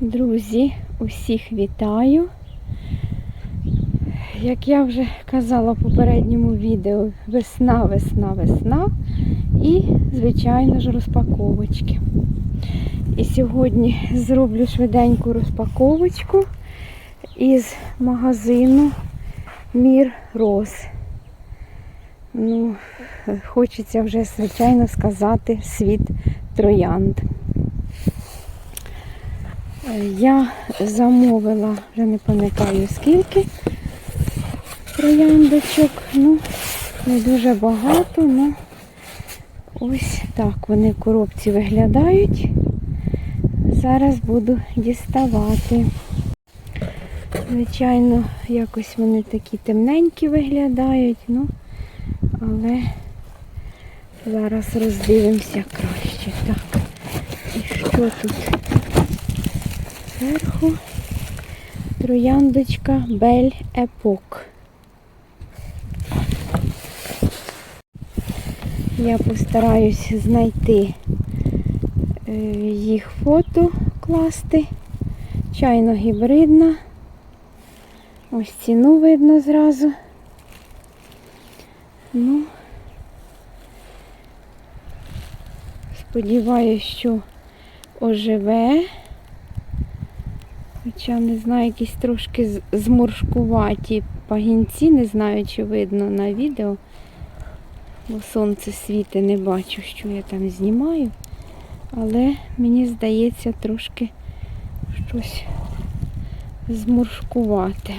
Друзі, усіх вітаю. Як я вже казала в попередньому відео, весна, весна, весна і, звичайно ж, розпаковочки. І сьогодні зроблю швиденьку розпаковочку із магазину Мір Роз. Ну, хочеться вже, звичайно, сказати світ троянд. Я замовила, вже не пам'ятаю скільки трояндочок. Ну, не дуже багато, ну ось так вони в коробці виглядають. Зараз буду діставати. Звичайно, якось вони такі темненькі виглядають, ну, але зараз роздивимося краще. Так, і що тут? Зверху трояндочка Бель Епок. Я постараюсь знайти е, їх фото класти. Чайно гібридна. Ось ціну видно зразу. Ну, сподіваюсь, що оживе. Хоча не знаю, якісь трошки зморшкуваті пагінці, не знаю, чи видно на відео. Бо сонце світи не бачу, що я там знімаю. Але мені здається трошки щось зморшкувати.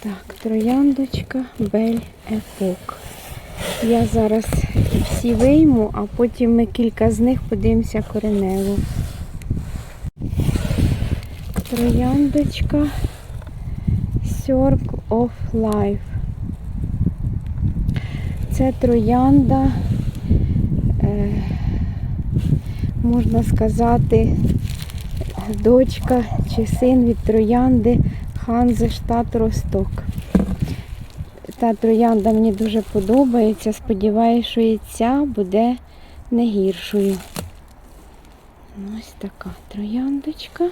Так, трояндочка Бель Епок. Я зараз всі вийму, а потім ми кілька з них подивимося коренево. Трояндочка Circle of Life. Це троянда, е, можна сказати, дочка чи син від троянди Ханзе штат Росток. Та троянда мені дуже подобається. Сподіваюся, що і ця буде не гіршою. Ось така трояндочка.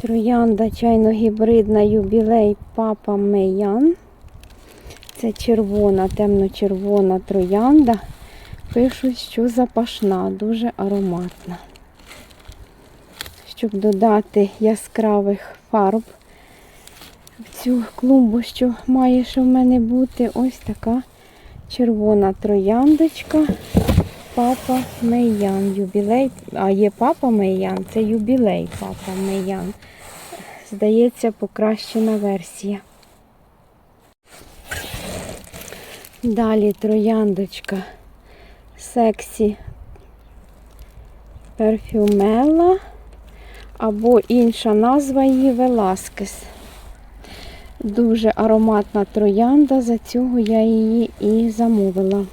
Троянда чайно-гібридна юбілей Папа Мейян. Це червона, темно-червона троянда. Пишуть, що запашна, дуже ароматна. Щоб додати яскравих фарб в цю клумбу, що має ще в мене бути, ось така червона трояндочка. Папа Мейян. Юбілей. А є папа Мейян, це юбілей папа Мейян. Здається, покращена версія. Далі трояндочка сексі перфюмела або інша назва її Веласкес. Дуже ароматна троянда, за цього я її і замовила.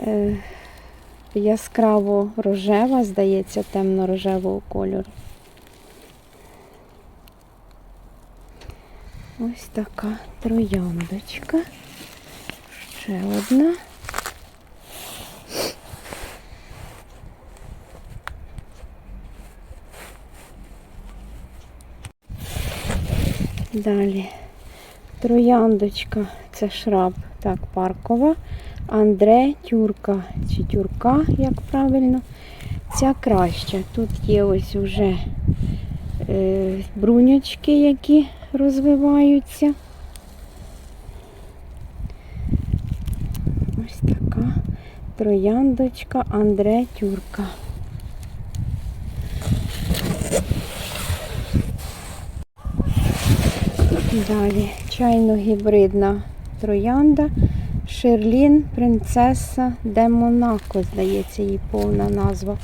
Е, яскраво рожева, здається, темно-рожевого кольору. Ось така трояндочка. Ще одна. Далі трояндочка, це шраб, так, паркова. Андре тюрка чи тюрка, як правильно. Ця краща. Тут є ось вже е, брунячки, які розвиваються. Ось така трояндочка Андре тюрка. Далі чайно-гібридна троянда. Шерлін принцеса де Монако, здається, її повна назва.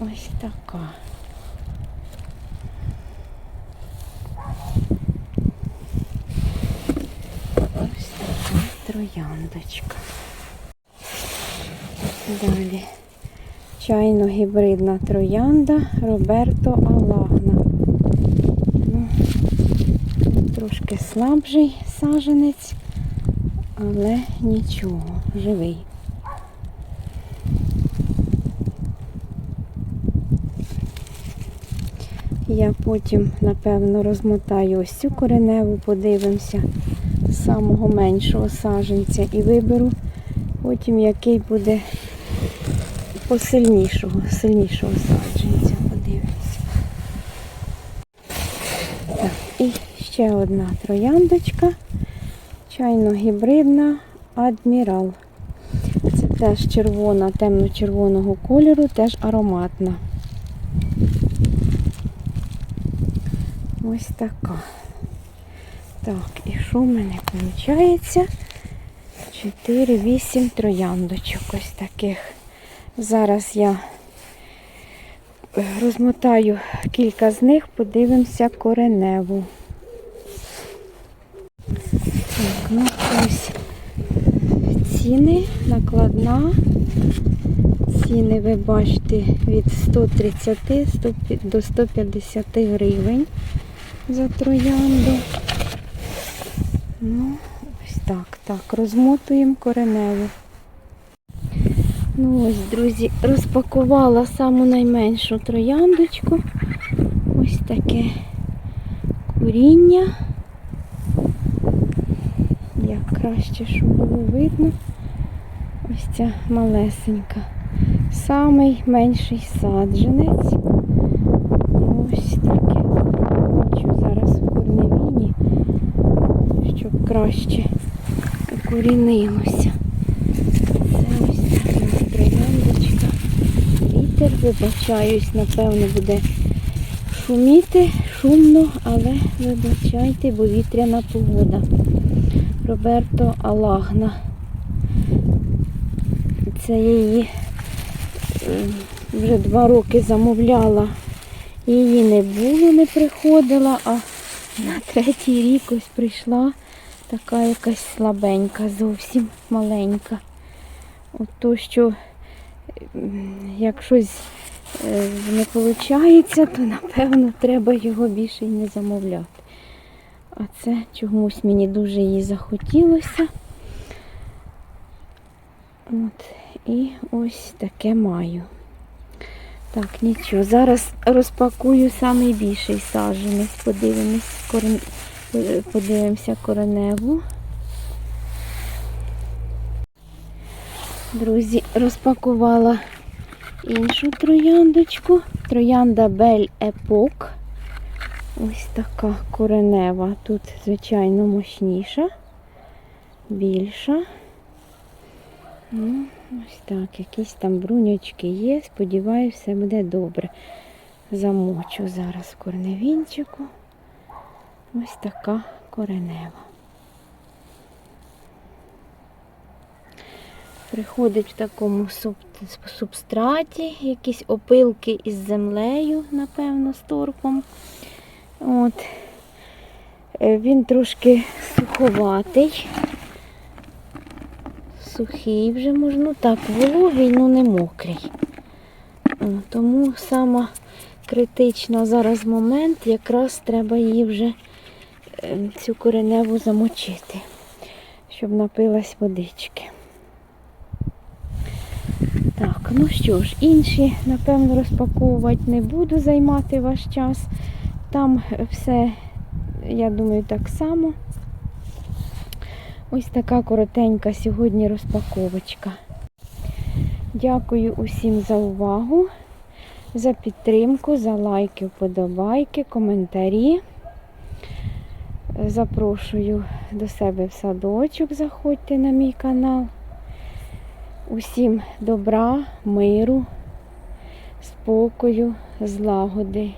Ось така. Ось така трояндочка. Далі чайно-гібридна троянда Роберто Алагна. Ну, Трошки слабший саженець, але нічого, живий. Я потім, напевно, розмотаю ось цю кореневу, подивимося самого меншого саженця і виберу потім, який буде посильнішого, сильнішого саджанця. Подивимося. Так, і ще одна трояндочка, чайно-гібридна адмірал. Це теж червона, темно-червоного кольору, теж ароматна. Ось така. Так, і що в мене виходить? 4-8 трояндочок ось таких. Зараз я е, розмотаю кілька з них, подивимося кореневу. Так, ну ось ціни, накладна. Ціни ви бачите від 130 до 150 гривень за троянду. Ну, ось так, так, розмотуємо кореневу. Ну ось, друзі, розпакувала саму найменшу трояндочку. Ось таке куріння. Як краще, щоб було видно. Ось ця малесенька. Самий менший саджанець. Ось таке. Хочу зараз в корневіні, щоб краще укорінилося. Це ось така трояндочка. Вітер, вибачаюсь, напевно, буде шуміти, шумно, але вибачайте, бо вітряна погода. Роберто Алагна. Це я її е, вже два роки замовляла. Її не було, не приходила, а на третій рік ось прийшла така якась слабенька, зовсім маленька. От то, що як щось е, не виходить, то напевно треба його більше й не замовляти. А це чомусь мені дуже їй захотілося. От, і ось таке маю. Так, нічого. Зараз розпакую самий більший саджанець. Подивимось, корен... подивимося кореневу. Друзі, розпакувала іншу трояндочку. Троянда Бель Епок. Ось така коренева. Тут, звичайно, мощніша, більша. Ну, ось так, якісь там бруньочки є. Сподіваюся, все буде добре. Замочу зараз корневінчику. Ось така коренева. Приходить в такому субстраті, якісь опилки із землею, напевно, з торфом. От. Е, Він трошки суховатий. Сухий вже можна, ну так, вологий, ну не мокрий. Тому сама критична зараз момент, якраз треба її вже е, цю кореневу замочити, щоб напилась водички. Так, ну що ж, інші, напевно, розпаковувати не буду займати ваш час. Там все, я думаю, так само. Ось така коротенька сьогодні розпаковочка. Дякую усім за увагу, за підтримку, за лайки, вподобайки, коментарі. Запрошую до себе в садочок, заходьте на мій канал. Усім добра, миру, спокою, злагоди.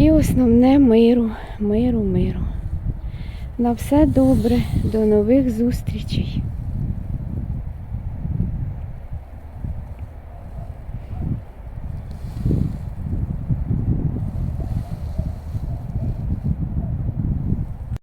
І основне миру, миру, миру. На все добре, до нових зустрічей.